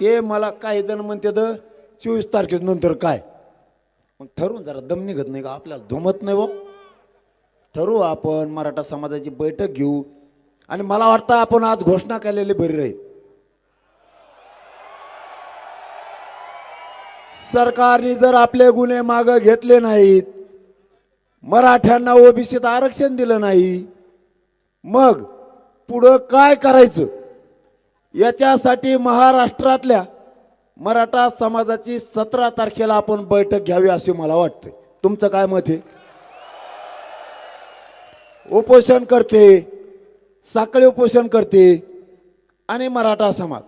ते मला काही जण म्हणते तर चोवीस तारखेनंतर काय? मग ठरवून जरा दम निघत नाही का? आपल्याला धुमत नाही बो. ठरवू आपण मराठा समाजाची बैठक घेऊ. आणि मला वाटतं आपण आज घोषणा केलेली बरी राहील. सरकारने जर आपले गुन्हे मागं घेतले नाहीत मराठ्यांना ओबीसीत आरक्षण दिलं नाही मग पुढं काय करायचं? याच्यासाठी महाराष्ट्रातल्या मराठा समाजाची सतरा तारखेला आपण बैठक घ्यावी असे मला वाटते तुमचं काय मत आहे? उपोषण करते साखळी उपोषण करते आणि मराठा समाज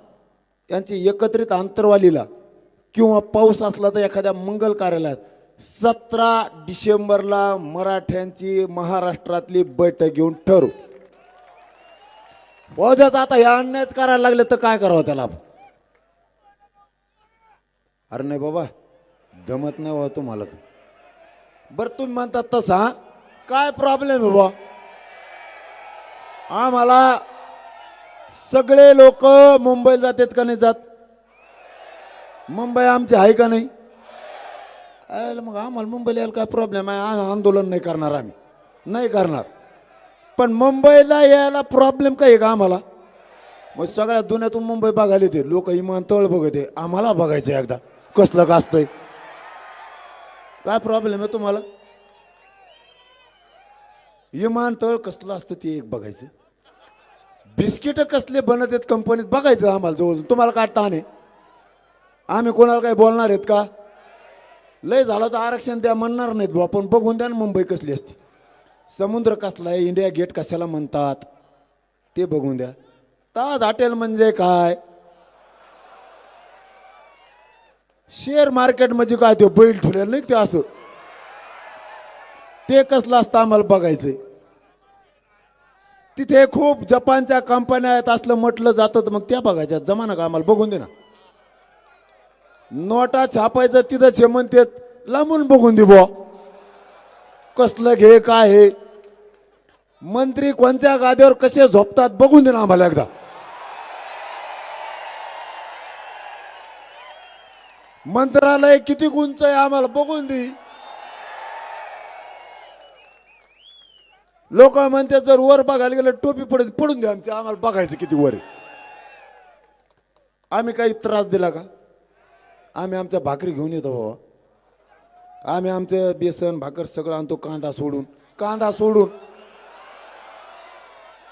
यांची एकत्रित आंतरवालीला किंवा पाऊस असला तर एखाद्या मंगल कार्यालयात सतरा डिसेंबरला मराठ्यांची महाराष्ट्रातली बैठक घेऊन ठरू उद्याच आता हे अन्यायच करायला लागले तर काय करावं त्याला? अरे नाही बाबा जमत नाही बाबा तुम्हाला तर. बरं तुम्ही म्हणतात तसा काय प्रॉब्लेम आहे बाबा आम्हाला सगळे लोक मुंबईला जातात का नाही जात? मुंबई आमची आहे का नाही? मग आम्हाला मुंबईला यायला काय प्रॉब्लेम आहे? आंदोलन नाही करणार आम्ही. नाही करणार. पण मुंबईला यायला प्रॉब्लेम काय का आम्हाला? मग सगळ्या दुनियातून मुंबई बघायला येते. लोक विमानतळ बघते. आम्हाला बघायचं एकदा. कसलं का असतंय? काय प्रॉब्लेम आहे तुम्हाला? विमानतळ कसलं असतं ते एक बघायचं. बिस्किट कसले बनत आहेत कंपनीत बघायचं आम्हाला जवळ तुम्हाला काय ताण आहे? आम्ही कोणाला काही बोलणार आहेत का? लय झालं तर आरक्षण द्या म्हणणार नाहीत बुवा. पण बघून द्या ना मुंबई कसली असते. समुद्र कसला आहे इंडिया गेट कशाला म्हणतात? ते बघून द्या. ताज हॉटेल म्हणजे काय? शेअर मार्केट म्हणजे काय? ते बैल ठेवलेलं नाही ते असं? ते कसलं असतं आम्हाला बघायचंय. तिथे खूप जपानच्या कंपन्या आहेत असलं म्हटलं जातं तर मग त्या बघायच्या. जमाना का आम्हाला बघून दे ना. नोटा छापायचं तिथं छे म्हणतात लांबून बघून दे बुवा. कसलं घे काय हे? मंत्री कोणत्या गादीवर कसे झोपतात बघून दे ना आम्हाला एकदा. मंत्रालय किती उंच आहे आम्हाला बघून दे. लोक म्हणते जर वर बघायला गेलं टोपी पडत पडून द्या आमची आम्हाला बघायचं किती वर आम्ही काही त्रास दिला का? आम्ही आमच्या भाकरी घेऊन येतो बाबा. आम्ही आमचं बेसन भाकर सगळं आणतो कांदा सोडून कांदा सोडून.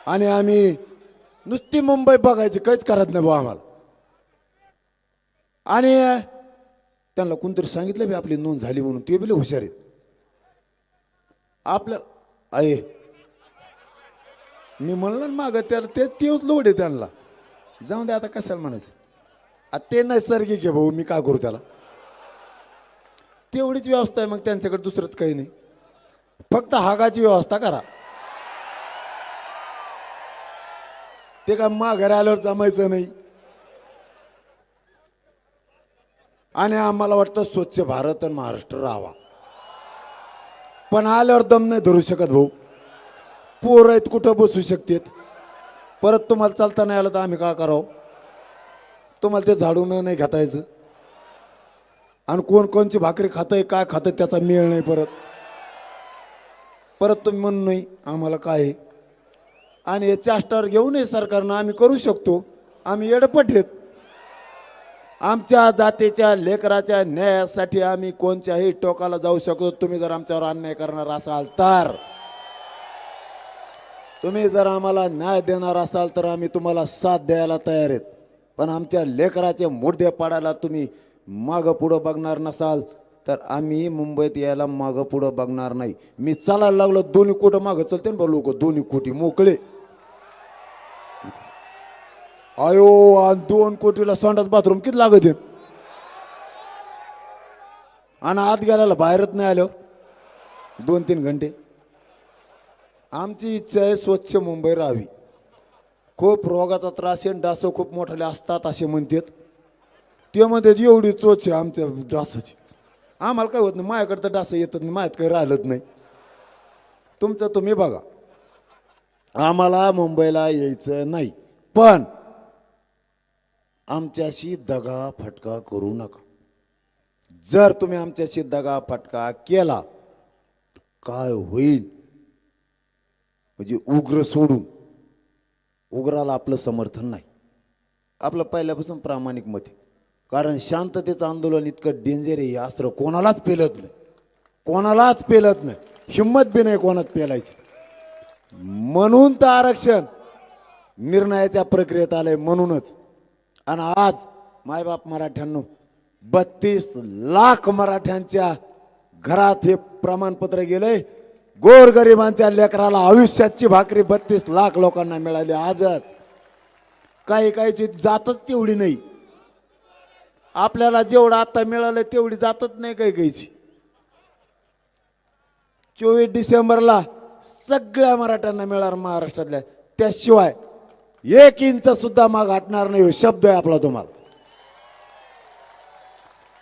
आणि आम्ही नुसती मुंबई बघायची काहीच करत नाही भाऊ आम्हाला. आणि त्यांना कोणतरी सांगितलं बी आपली नोंद झाली म्हणून ते बी हुशार आहेत. आपल्या आहे मी म्हणलं ना मागं त्याला ते तेच लोड आहे त्यांना. जाऊन दे आता कशाला म्हणायचं? ते नैसर्गिक आहे भाऊ मी का करू त्याला? तेवढीच व्यवस्था आहे मग त्यांच्याकडे दुसरंच काही नाही. फक्त हागाची व्यवस्था करा. ते काय माघारी आल्यावर जमायचं नाही. आणि आम्हाला वाटतं स्वच्छ भारत आणि महाराष्ट्र राहावा. पण आल्यावर दम नाही धरू शकत भाऊ. पोर आहेत कुठं बसू शकतेत? परत तुम्हाला चालता नाही आलं तर आम्ही काय करावं? तुम्हाला ते झाडून नाही घातायचं. आणि कोण कोणची भाकरी खातंय काय खातं त्याचा मेळ नाही परत. परत तुम्ही म्हणून नाही आम्हाला काय आहे? आणि याच्या चाष्टावर घेऊनही सरकारनं आम्ही करू शकतो. आम्ही येडपट आहेत. आमच्या जातीच्या लेकराच्या न्यायासाठी आम्ही कोणत्याही टोकाला जाऊ शकतो. तुम्ही जर आमच्यावर अन्याय करणार असाल तर. तुम्ही जर आम्हाला न्याय देणार असाल तर आम्ही तुम्हाला साथ द्यायला तयार आहेत. पण आमच्या लेकराचे मुडदे पाडायला तुम्ही मागं पुढं बघणार नसाल तर आम्ही मुंबईत यायला मागं पुढं बघणार नाही. मी चालायला लागलो दोन्ही कुठं मागं चलते ना लोक दोन्ही कोटी मोकळे? अयो आणि दोन कोटीला संडास बाथरूम किती लागत आहेत? आणि आत गेल्याला बाहेरच नाही आलो. दोन तीन घंटे. आमची इच्छा आहे स्वच्छ मुंबई राहावी. खूप रोगाचा त्रास आहे डास खूप मोठाले असतात असे म्हणतात. ते म्हणतात एवढी चोच आहे आमच्या डासाची. आम्हाला काय होत नाही माझ्याकडे तर डास येतच नाही माझ्यात काही राहिलंच नाही. तुमचं तुम्ही बघा. आम्हाला मुंबईला यायचं नाही. पण आमच्याशी दगा फटका करू नका. जर तुम्ही आमच्याशी दगा फटका केला काय होईल? म्हणजे उग्र सोडून. उग्राला आपलं समर्थन नाही. आपलं पहिल्यापासून प्रामाणिक मत आहे. कारण शांततेचं आंदोलन इतकं डेंजर आहे हे अस्त्र कोणालाच पेलत नाही. कोणालाच पेलत नाही. हिंमत बी नाही कोणात पेलायची. म्हणून तर आरक्षण निर्णयाच्या प्रक्रियेत आलंय म्हणूनच. आणि आज मायबाप मराठ्यांनो बत्तीस लाख मराठ्यांच्या घरात हे प्रमाणपत्र गेले गोरगरिबांच्या लेकराला आयुष्याची भाकरी बत्तीस लाख लोकांना मिळाली आजच. काही काहीची जातच तेवढी नाही. आपल्याला जेवढं आता मिळालं तेवढी जातच नाही काही काहीची. चोवीस डिसेंबरला सगळ्या मराठ्यांना मिळणार महाराष्ट्रातल्या. त्याशिवाय एक इंच सुद्धा माग हटणार नाही हो. शब्द आहे आपला तुम्हाला.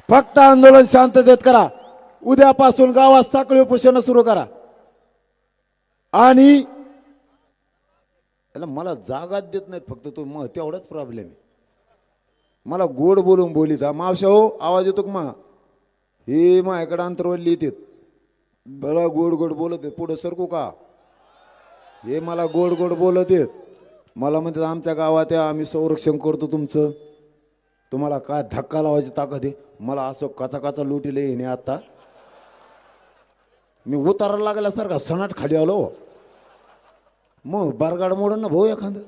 फक्त आंदोलन शांततेत करा. उद्यापासून गावात साखळी उपोषण सुरू करा. आणि त्याला मला जागाच देत नाहीत फक्त तो मग तेवढाच प्रॉब्लेम आहे. मला गोड बोलून बोलीत हा. मावशा हो आवाज येतो मा? हे माझ्याकडे अंतरवल्ली येतात मला गोड गोड बोलत आहेत पुढं सरकू का? हे मला गोड गोड बोलत आहेत. मला म्हणतात आमच्या गावात या आम्ही संरक्षण करतो तुमचं. तुम्हाला काय धक्का लावायची ताकद आहे? मला असं काचा काचा लुटीले येणे आता. मी उतारा लागल्यासारखा सनाट खाली आलो हो. मग बारगाड मोडून ना भाऊ एखादं.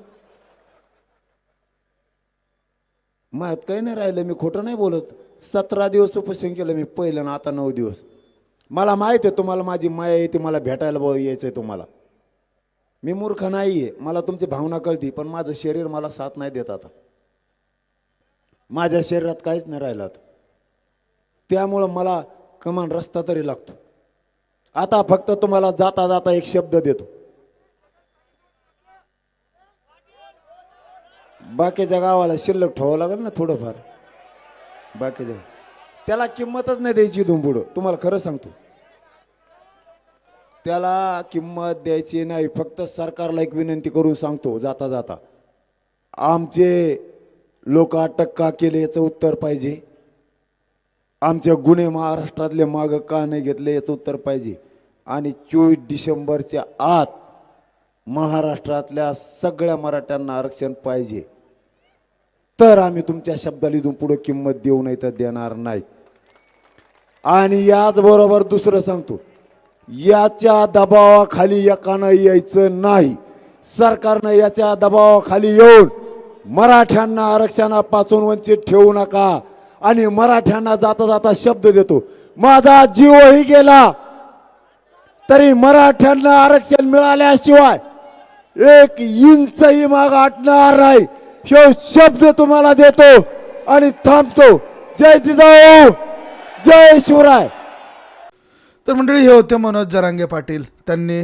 माहीत काही नाही राहिलं मी खोटं नाही बोलत. सतरा दिवस उपोषण केलं मी पहिलं ना आता नऊ दिवस. मला माहीत आहे तुम्हाला माझी माया येते मला भेटायला भाऊ यायचं आहे तुम्हाला. मी मूर्ख नाही आहे मला तुमची भावना कळती पण माझं शरीर मला साथ नाही देत आता. माझ्या शरीरात काहीच नाही राहिलं आता. त्यामुळं मला कमान रस्ता तरी लागतो. आता फक्त तुम्हाला जाता जाता एक शब्द देतो. बाकीच्या गावाला शिल्लक ठेवावं लागेल ना थोडंफार. बाकीच्या त्याला किंमतच नाही द्यायची इथून पुढं. तुम्हाला खरं सांगतो. त्याला किंमत द्यायची नाही फक्त सरकारला एक विनंती करून सांगतो जाता जाता. आमचे लोक अटक का केले याचं उत्तर पाहिजे? आमचे गुन्हे महाराष्ट्रातले माग का नाही घेतले याचं उत्तर पाहिजे? आणि चोवीस डिसेंबरच्या आत महाराष्ट्रातल्या सगळ्या मराठ्यांना आरक्षण पाहिजे. तर आम्ही तुमच्या शब्दाला इथून पुढे किंमत देऊ नाही तर देणार नाहीत. आणि याचबरोबर दुसरं सांगतो याच्या दबावाखाली एकानं यायचं नाही. सरकारनं याच्या दबावाखाली येऊन मराठ्यांना आरक्षणापासून वंचित ठेवू नका आणि मराठ्यांना जाता जाता शब्द देतो. माझा जीवही गेला तरी मराठ्यांना आरक्षण मिळाल्याशिवाय एक इंचही माग आटणार नाही. हे शब्द तुम्हाला देतो आणि थांबतो. जय जिजाऊ. जय शिवराय. तर मंडळी हे होते मनोज जरांगे पाटील. त्यांनी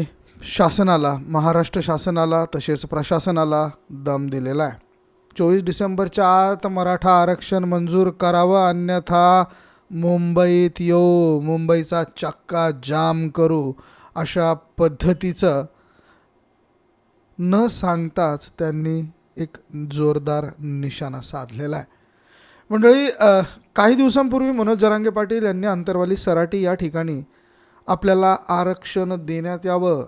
शासनाला महाराष्ट्र शासनाला तसेच प्रशासनाला दम दिलेला आहे. चोवीस डिसेंबरच्या आत मराठा आरक्षण मंजूर करावं अन्यथा मुंबईत येऊ मुंबईचा चक्का जाम करू अशा पद्धतीचं न सांगताच त्यांनी एक जोरदार निशाणा साधलेला आहे. मंडळी काही दिवसांपूर्वी मनोज जरांगे पाटील यांनी अंतरवाली सराटी या ठिकाणी आपल्याला आरक्षण देण्यात यावं.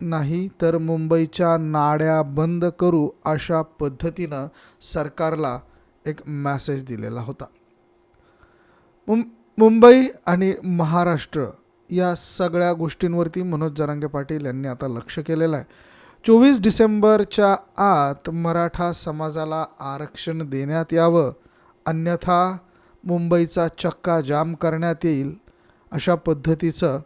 नाही तर मुंबईच्या नाड्या बंद करू अशा पद्धतीनं सरकारला एक मॅसेज दिलेला होता. मुं मुंबई आणि महाराष्ट्र या सगळ्या गोष्टींवरती मनोज जरांगे पाटील यांनी आता लक्ष केलेलं आहे. चोवीस डिसेंबरच्या आत मराठा समाजाला आरक्षण देण्यात यावं. अन्यथा मुंबईचा चक्का जाम करण्यात येईल अशा पद्धतीचं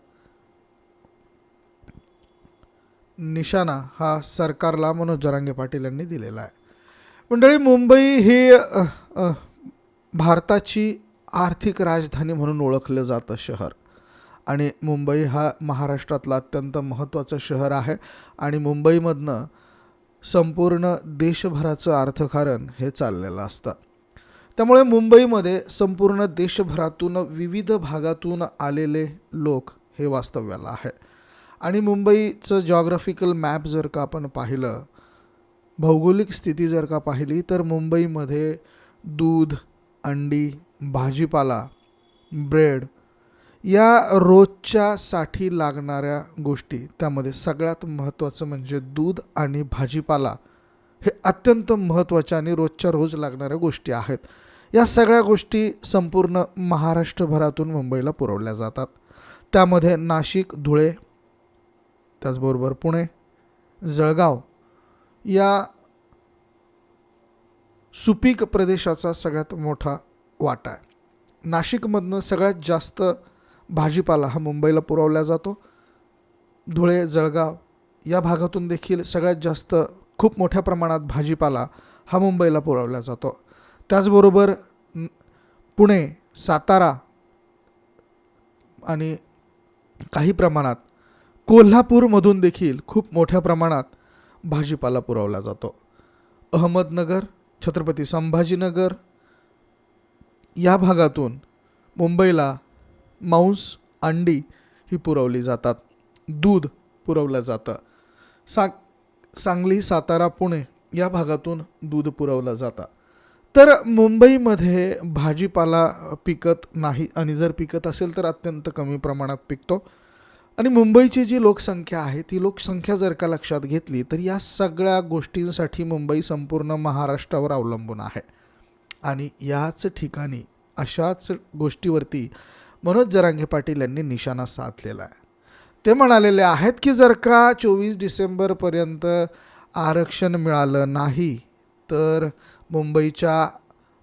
निशाणा हा सरकारला मनोज जरांगे पाटील यांनी दिलेला आहे. मंडळी मुंबई ही भारताची आर्थिक राजधानी म्हणून ओळखलं जातं शहर. आणि मुंबई हा महाराष्ट्रातला अत्यंत महत्त्वाचं शहर आहे. आणि मुंबईमधनं संपूर्ण देशभराचं अर्थकारण हे चाललेलं असतं. त्यामुळे मुंबईमध्ये संपूर्ण देशभरातून विविध भागातून आलेले लोक हे वास्तव्याला आहे आणि मुंबईचं जॉग्राफिकल मॅप जर का आपण पाहिलं भौगोलिक स्थिती जर का पाहिली तर मुंबईमध्ये दूध अंडी भाजीपाला ब्रेड या रोजच्यासाठी लागणाऱ्या गोष्टी त्यामध्ये सगळ्यात महत्त्वाचं म्हणजे दूध आणि भाजीपाला हे अत्यंत महत्त्वाच्या आणि रोजच्या रोज लागणाऱ्या गोष्टी आहेत. या सगळ्या गोष्टी संपूर्ण महाराष्ट्रभरातून मुंबईला पुरवल्या जातात. त्यामध्ये नाशिक धुळे त्याचबरोबर पुणे जळगाव या सुपीक प्रदेशाचा सगळ्यात मोठा वाटा आहे. नाशिकमधनं सगळ्यात जास्त भाजीपाला हा मुंबईला पुरवला जातो. धुळे जळगाव या भागातून देखील सगळ्यात जास्त खूप मोठ्या प्रमाणात भाजीपाला हा मुंबईला पुरवला जातो. त्याचबरोबर पुणे सातारा आणि काही प्रमाणात कोल्हापूरमधून देखील खूप मोठ्या प्रमाणात भाजीपाला पुरवला जातो. अहमदनगर छत्रपती संभाजीनगर या भागातून मुंबईला मांस अंडी ही पुरवली जातात. दूध पुरवलं जातं. सा सांगली सातारा पुणे या भागातून दूध पुरवलं जातं. तर मुंबईमध्ये भाजीपाला पिकत नाही आणि जर पिकत असेल तर अत्यंत कमी प्रमाणात पिकतो. आणि मुंबईची जी लोकसंख्या आहे ती लोकसंख्या जर का लक्षात घेतली तर या सगळ्या गोष्टींसाठी मुंबई संपूर्ण महाराष्ट्रावर अवलंबून आहे. आणि याच ठिकाणी अशाच गोष्टीवरती मनोज जरांगे पाटील यांनी निशाणा साधलेला आहे. ते म्हणालेले आहेत की जर का चोवीस डिसेंबरपर्यंत आरक्षण मिळालं नाही तर मुंबईच्या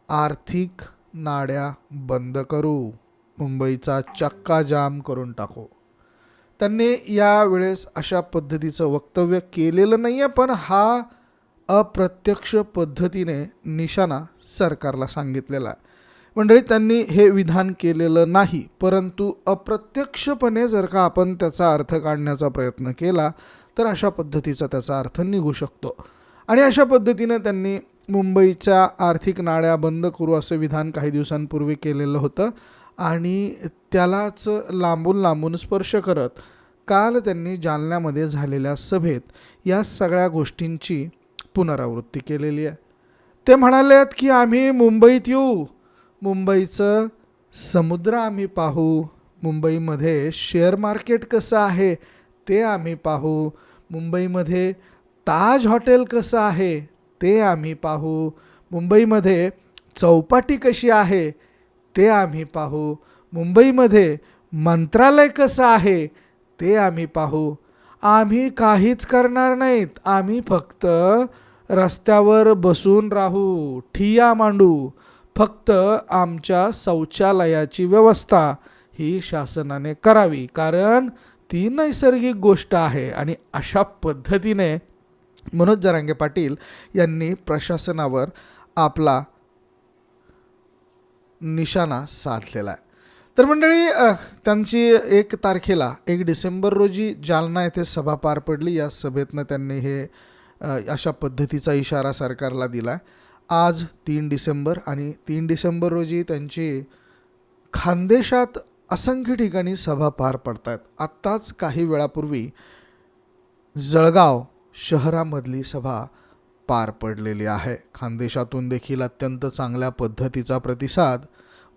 आर्थिक नाड्या बंद करू. मुंबईचा चक्का जाम करून टाकू. त्यांनी यावेळेस अशा पद्धतीचं वक्तव्य केलेलं नाही आहे पण हा अप्रत्यक्ष पद्धतीने निशाणा सरकारला सांगितलेला आहे. मंडळी त्यांनी हे विधान केलेलं नाही परंतु अप्रत्यक्षपणे जर का आपण त्याचा अर्थ काढण्याचा प्रयत्न केला तर अशा पद्धतीचा त्याचा अर्थ निघू शकतो. आणि अशा पद्धतीने त्यांनी मुंबईच्या आर्थिक नाड्या बंद करू असं विधान काही दिवसांपूर्वी केलेलं होतं आणि त्यालाच लांबून लांबून स्पर्श करत काल त्यांनी जालन्यामध्ये झालेल्या सभेत या सगळ्या गोष्टींची पुनरावृत्ती केलेली आहे. ते म्हणालेत की आम्ही मुंबईत येऊ. मुंबईचं समुद्र आम्ही पाहू. मुंबईमध्ये शेअर मार्केट कसं आहे ते आम्ही पाहू. मुंबईमध्ये ताज हॉटेल कसं आहे ते आम्ही पाहू. मुंबईमध्ये चौपाटी कशी आहे ते आम्ही पाहू. मुंबईमध्ये मंत्रालय कसं आहे ते आम्ही पाहू. आम्ही काहीच करणार नाहीत. आम्ही फक्त रस्त्यावर बसून राहू. ठिया मांडू. फक्त आमच्या शौचालयाची व्यवस्था ही शासनाने करावी. कारण ती नैसर्गिक गोष्ट आहे आणि अशा पद्धतीने मनोज जरांगे पाटील यांनी प्रशासनावर आपला निशाणा साधलेला आहे. तर मंडळी त्यांची एक तारखेला एक डिसेंबर रोजी जालना येथे सभा पार पडली. या सभेतनं त्यांनी हे अशा पद्धतीचा इशारा सरकारला दिला आहे आज तीन डिसेंबर आणि तीन डिसेंबर रोजी त्यांची खानदेशात असंख्य ठिकाणी सभा पार पडत आहेत आत्ताच काही वेळापूर्वी जळगाव शहरामधली सभा पार पडलेली आहे. खानदेशातून देखील अत्यंत चांगल्या पद्धतीचा प्रतिसाद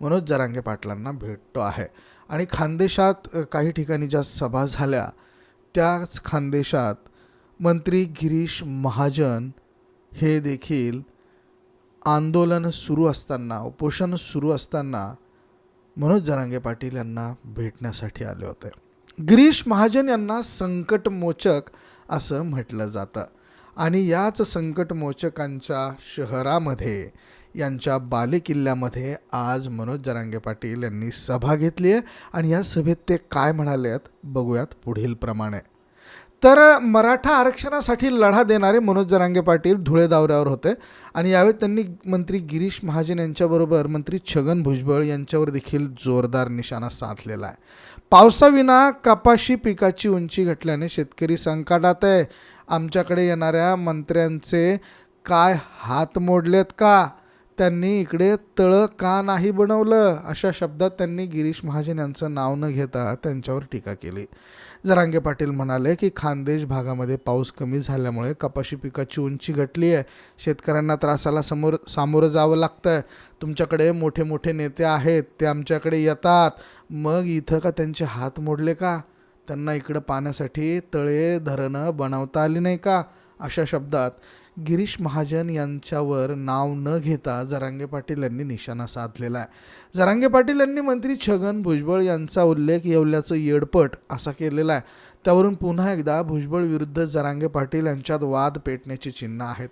मनोज जरांगे पाटलांना भेटतो आहे. आणि खानदेशात काही ठिकाणी ज्या सभा झाल्या त्याच खानदेशात मंत्री गिरीश महाजन हे देखील आंदोलन सुरू असताना उपोषण सुरू असताना मनोज जरांगे पाटील यांना भेटण्यासाठी आले होते. गिरीश महाजन यांना संकटमोचक असं म्हटलं जातं. आणि याच संकटमोचकांच्या शहरामध्ये यांच्या बालेकिल्ल्यामध्ये आज मनोज जरांगे पाटील यांनी सभा घेतली आहे आणि या सभेत ते काय म्हणाले आहेत बघूयात पुढील प्रमाणे. तर मराठा आरक्षणासाठी लढा देणारे मनोज जरांगे पाटील धुळे दौऱ्यावर होते आणि यावेळी त्यांनी मंत्री गिरीश महाजन यांच्याबरोबर मंत्री छगन भुजबळ यांच्यावर देखील जोरदार निशाणा साधलेला आहे. पावसाविना कपाशी पिकाची उंची घटल्याने शेतकरी संकटात आहे. आमच्याकडे येणाऱ्या मंत्र्यांचे काय हात मोडलेत का? त्यांनी इकडे तळं का नाही बनवलं? अशा शब्दात त्यांनी गिरीश महाजन यांचं नाव न घेता त्यांच्यावर टीका केली. जरांगे पाटील म्हणाले की खानदेश भागामध्ये पाऊस कमी झाल्यामुळे कपाशी पिकाची उंची घटली आहे. शेतकऱ्यांना त्रासाला समोर सामोरं जावं लागतं आहे तुमच्याकडे मोठे मोठे नेते आहेत ते आमच्याकडे येतात. मग इथं का त्यांचे हात मोडले का? त्यांना इकडं पाण्यासाठी तळे धरणं बनवता आली नाही का? अशा शब्दात गिरीश महाजन यांच्यावर नाव न घेता जरांगे पाटील यांनी निशाणा साधलेला आहे. जरांगे पाटील यांनी मंत्री छगन भुजबळ यांचा उल्लेख येवल्याचं येडपट असा केलेला आहे. त्यावरून पुन्हा एकदा भुजबळ विरुद्ध जरांगे पाटील यांच्यात वाद पेटण्याची चिन्ह आहेत.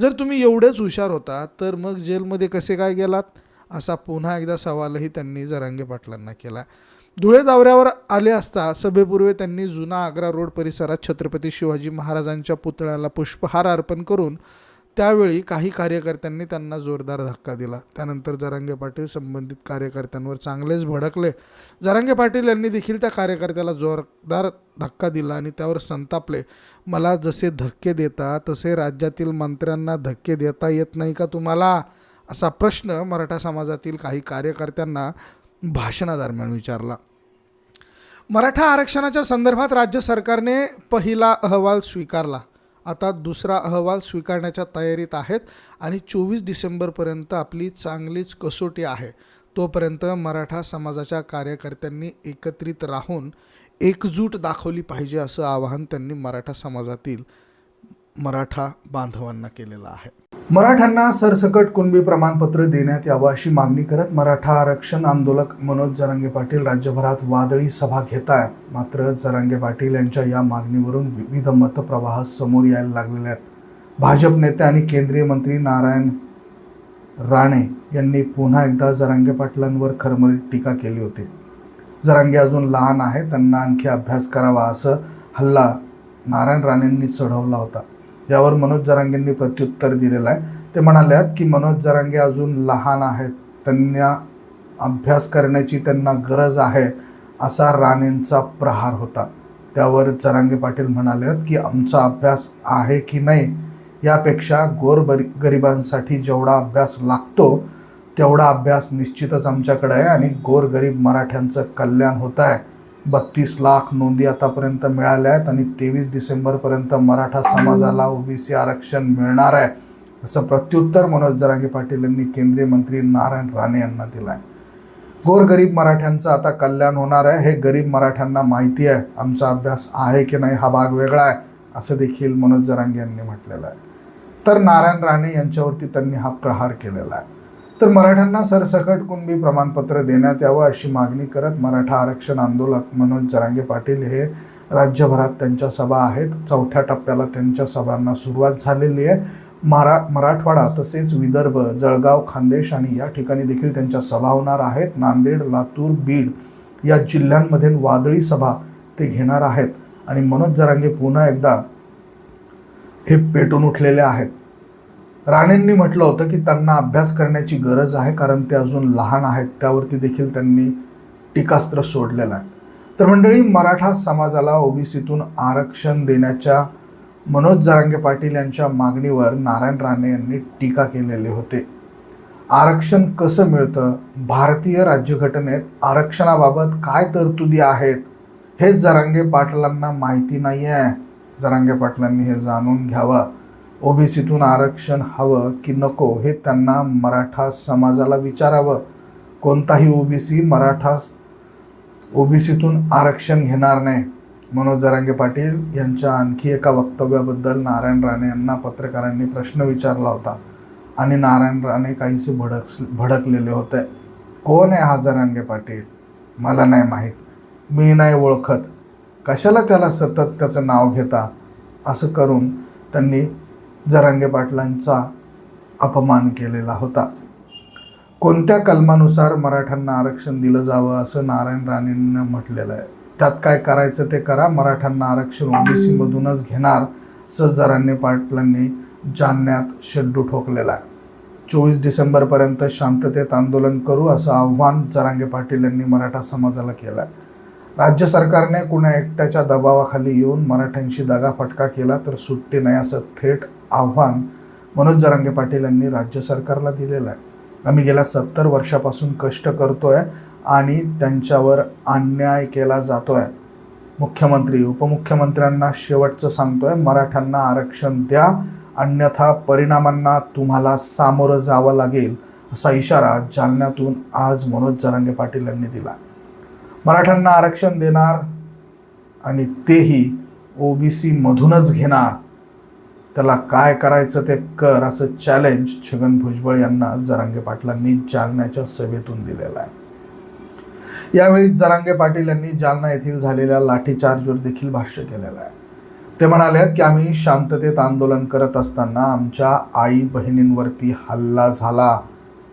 जर तुम्ही एवढेच हुशार होता तर मग जेलमध्ये कसे काय गेलात? असा पुन्हा एकदा सवालही त्यांनी जरांगे पाटलांना केला धुळे दौऱ्यावर आले असता सभेपूर्वी त्यांनी जुना आग्रा रोड परिसरात छत्रपती शिवाजी महाराजांच्या पुतळ्याला पुष्पहार अर्पण करून त्यावेळी काही कार्यकर्त्यांनी त्यांना जोरदार धक्का दिला. त्यानंतर जरांगे पाटील संबंधित कार्यकर्त्यांवर चांगलेच भडकले. जरांगे पाटील यांनी देखील त्या कार्यकर्त्याला जोरदार धक्का दिला आणि त्यावर संतापले. मला जसे धक्के देता तसे राज्यातील मंत्र्यांना धक्के देता येत नाही का तुम्हाला? असा प्रश्न मराठा समाजातील काही कार्यकर्त्यांना भाषणादरम्यान विचारला. मराठा आरक्षणाच्या संदर्भात राज्य सरकारने पहिला अहवाल स्वीकारला. आता दुसरा अहवाल स्वीकारण्याच्या तयारीत आहेत आणि चोवीस डिसेंबरपर्यंत आपली चांगलीच कसोटी आहे. तोपर्यंत मराठा समाजाच्या कार्यकर्त्यांनी एकत्रित राहून एकजूट दाखवली पाहिजे असं आवाहन त्यांनी मराठा समाजातील मराठा बांधवांना केलेला आहे. मराठ्यांना सरसकट कुणबी प्रमाणपत्र देण्यात यावं अशी मागणी करत मराठा आरक्षण आंदोलक मनोज जरांगे पाटील राज्यभरात वादळी सभा घेत आहेत. मात्र जरांगे पाटील यांच्या या मागणीवरून विविध मतप्रवाह समोर यायला लागलेले आहेत. भाजप नेते आणि केंद्रीय मंत्री नारायण राणे यांनी पुन्हा एकदा जरांगे पाटलांवर खरमरीत टीका केली होती. जरांगे अजून लहान आहे त्यांना आणखी अभ्यास करावा असं हल्ला नारायण राणेंनी चढवला होता. यावर मनोज जरांगेंनी प्रत्युत्तर दिलेलं आहे. ते म्हणाले की मनोज जरांगे अजून लहान आहेत. त्यांना अभ्यास करण्याची त्यांना गरज आहे असा राणेंचा प्रहार होता. त्यावर जरांगे पाटील म्हणाले की आमचा अभ्यास आहे की नाही? यापेक्षा गोर गरिबांसाठी जेवढा अभ्यास लागतो तेवढा अभ्यास निश्चितच आमच्याकडे आहे आणि गोरगरीब मराठ्यांचं कल्याण होत आहे. बत्तीस लाख नोंदी आतापर्यंत मिळाल्या आहेत आणि तेवीस डिसेंबरपर्यंत मराठा समाजाला ओबीसी आरक्षण मिळणार आहे असं प्रत्युत्तर मनोज जरांगे पाटील यांनी केंद्रीय मंत्री नारायण राणे यांना दिलं आहे गोरगरीब मराठ्यांचं आता कल्याण होणार आहे हे गरीब मराठ्यांना माहिती आहे. आमचा अभ्यास आहे की नाही हा भाग वेगळा आहे असं देखील मनोज जरांगे यांनी म्हटलेलं आहे. तर नारायण राणे यांच्यावरती त्यांनी हा प्रहार केलेला आहे. तर मराठ्यांना सरसकट कुणबी प्रमाणपत्र देण्यात यावं अशी मागणी करत मराठा आरक्षण आंदोलक मनोज जरांगे पाटील हे राज्यभरात त्यांच्या सभा आहेत. चौथ्या टप्प्याला त्यांच्या सभांना सुरुवात झालेली आहे. मरा मराठवाडा तसेच विदर्भ जळगाव खान्देश आणि या ठिकाणी देखील त्यांच्या सभा होणार आहेत. नांदेड लातूर बीड या जिल्ह्यांमधील वादळी सभा ते घेणार आहेत. आणि मनोज जरांगे पुन्हा एकदा हे पेटून उठलेले आहेत. राणेंनी म्हटलं होतं की त्यांना अभ्यास करण्याची गरज आहे कारण ते अजून लहान आहेत. त्यावरती देखील त्यांनी टीकास्त्र सोडलेलं आहे. तर मंडळी मराठा समाजाला ओबीसीतून आरक्षण देण्याच्या मनोज जरांगे पाटील यांच्या मागणीवर नारायण राणे यांनी टीका केलेली होते. आरक्षण कसं मिळतं? भारतीय राज्यघटनेत आरक्षणाबाबत काय तरतुदी आहेत? हे जरांगे पाटलांना माहिती नाही आहे जरांगे पाटलांनी हे जाणून घ्यावं. ओबीसीतून आरक्षण हवं की नको हे त्यांना मराठा समाजाला विचारावं. कोणताही ओबीसी मराठा ओबीसीतून आरक्षण घेणार नाही. मनोज जरांगे पाटील यांच्या आणखी एका वक्तव्याबद्दल नारायण राणे यांना पत्रकारांनी प्रश्न विचारला होता आणि नारायण राणे काहीसे भडक भडकलेले होते. कोण आहे हा जरांगे पाटील? मला नाही माहीत. मी नाही ओळखत. कशाला त्याला सतत त्याचं नाव घेता? असं करून त्यांनी जरांगे पाटलांचा अपमान केलेला होता. कोणत्या कलमानुसार मराठ्यांना आरक्षण दिलं जावं असं नारायण राणेंना म्हटलेलं आहे? त्यात काय करायचं ते करा. मराठ्यांना आरक्षण ओबीसीमधूनच घेणार असं जरांगे पाटलांनी जालन्यात शेड्डू ठोकलेला आहे. चोवीस डिसेंबरपर्यंत शांततेत आंदोलन करू असं आव्हान जरांगे पाटील यांनी मराठा समाजाला केलं आहे. राज्य सरकारने कुणा एकट्याच्या दबावाखाली येऊन मराठ्यांशी दगाफटका केला तर सुट्टी नाही असं थेट आव्हान मनोज जरांगे पाटील यांनी राज्य सरकारला दिलेलं आहे. आम्ही गेल्या सत्तर वर्षापासून कष्ट करतो आहे आणि त्यांच्यावर अन्याय केला जातो आहे मुख्यमंत्री उपमुख्यमंत्र्यांना शेवटचं सांगतोय मराठ्यांना आरक्षण द्या अन्यथा परिणामांना तुम्हाला सामोरं जावं लागेल असा इशारा जालन्यातून आज मनोज जरांगे पाटील यांनी दिला. मराठ्यांना आरक्षण देणार आणि तेही ओबीसीमधूनच घेणार. त्याला काय करायचं ते कर असं चॅलेंज छगन भुजबळ यांना जरांगे पाटलांनी जालन्याच्या सभेतून दिलेलं आहे. यावेळी जरांगे पाटील यांनी जालना येथील झालेल्या लाठीचार्जवर देखील भाष्य केलेलं आहे. ते म्हणाले की आम्ही शांततेत आंदोलन करत असताना आमच्या आई बहिणींवरती हल्ला झाला.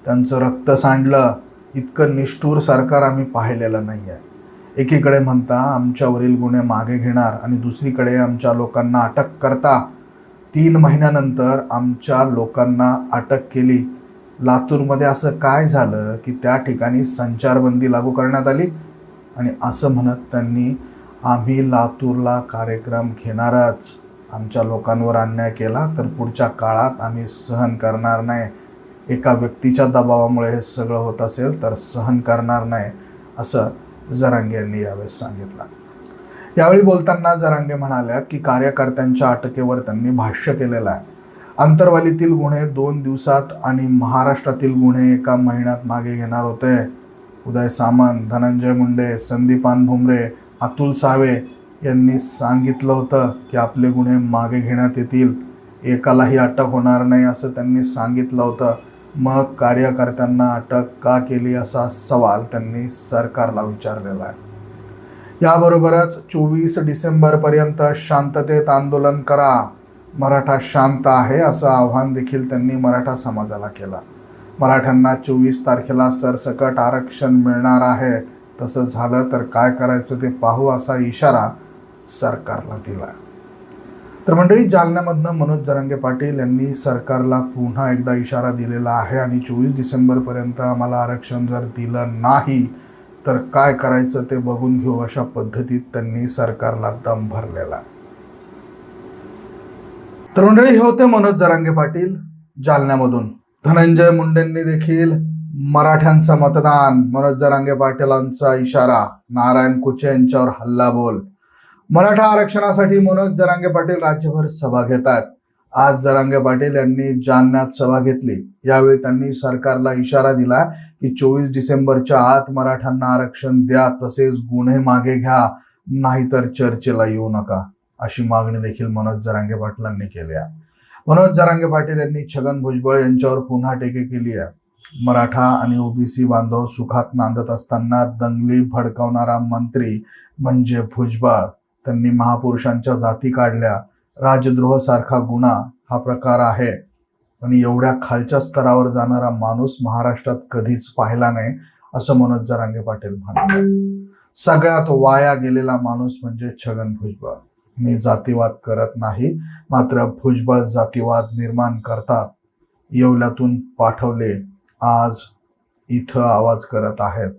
त्यांचं रक्त सांडलं. इतकं निष्ठूर सरकार आम्ही पाहिलेलं नाही आहे एकीकडे म्हणता आमच्यावरील गुन्हे मागे घेणार आणि दुसरीकडे आमच्या लोकांना अटक करता. तीन महिन्यानंतर आमच्या लोकांना अटक केली. लातूरमध्ये असं काय झालं की त्या ठिकाणी संचारबंदी लागू करण्यात आली? आणि असं म्हणत त्यांनी आम्ही लातूरला कार्यक्रम घेणारच. आमच्या लोकांवर अन्याय केला तर पुढच्या काळात आम्ही सहन करणार नाही. एका व्यक्तीच्या दबावामुळे हे सगळं होत असेल तर सहन करणार नाही असं जरांगे यांनी यावेळेस सांगितलं. यावेळी बोलताना जरांगे म्हणाल्या की कार्यकर्त्यांच्या अटकेवर त्यांनी भाष्य केलेलं आहे. अंतरवालीतील गुन्हे दोन दिवसात आणि महाराष्ट्रातील गुन्हे एका महिन्यात मागे घेणार होते. उदय सामंत धनंजय मुंडे संदीपान भुमरे अतुल सावे यांनी सांगितलं होतं की आपले गुन्हे मागे घेण्यात येतील. एकालाही अटक होणार नाही असं त्यांनी सांगितलं होतं. मग कार्यकर्त्यांना अटक का केली असा सवाल त्यांनी सरकारला विचारलेला आहे. याबरोबरच चोवीस डिसेंबरपर्यंत शांततेत आंदोलन करा. मराठा शांत आहे असं आव्हान देखील त्यांनी मराठा समाजाला केलं. मराठ्यांना चोवीस तारखेला सरसकट आरक्षण मिळणार आहे. तसं झालं तर काय करायचं ते पाहू असा इशारा सरकारला दिला. तर मंडळी जालन्यामधनं मनोज जरांगे पाटील यांनी सरकारला पुन्हा एकदा इशारा दिलेला आहे आणि चोवीस डिसेंबरपर्यंत आम्हाला आरक्षण जर दिलं नाही तर काय करायचं ते बघून घेऊ अशा पद्धतीत त्यांनी सरकारला दम भरलेला. तर मंडळी हे होते मनोज जरांगे पाटील जालन्यामधून. धनंजय मुंडेंनी देखील मराठ्यांचं मतदान मनोज जरांगे पाटीलांचा इशारा नारायण कुचे यांच्यावर हल्ला बोल. मराठा आरक्षणासाठी मनोज जरांगे पाटील राज्यभर सभा घेतात. आज जरांगे पाटील यांनी जालन्यात सभा घेतली. यावेळी त्यांनी सरकारला इशारा दिला की चोवीस डिसेंबरच्या आत मराठ्यांना आरक्षण द्या तसेच गुन्हे मागे घ्या नाहीतर चर्चेला येऊ नका अशी मागणी देखील मनोज जरांगे पाटलांनी केली आहे. मनोज जरांगे पाटील यांनी छगन भुजबळ यांच्यावर पुन्हा टीके केली आहे. मराठा आणि ओबीसी बांधव सुखात नांदत असताना दंगली भडकावणारा मंत्री म्हणजे भुजबळ. त्यांनी महापुरुषांच्या जाती काढल्या राजद्रोह सारखा गुन्हा हा प्रकार आहे. आणि एवढ्या खालच्या स्तरावर जाणारा माणूस महाराष्ट्रात कधीच पाहिला नाही असं मनोज जरांगे पाटील म्हणाले. सगळ्यात वाया गेलेला माणूस म्हणजे छगन भुजबळ. मी जातीवाद करत नाही मात्र भुजबळ जातीवाद निर्माण करतात. येवल्यातून पाठवले आज इथं आवाज करत आहेत.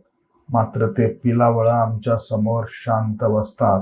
मात्र ते पिलावळा आमच्यासमोर शांत बसतात.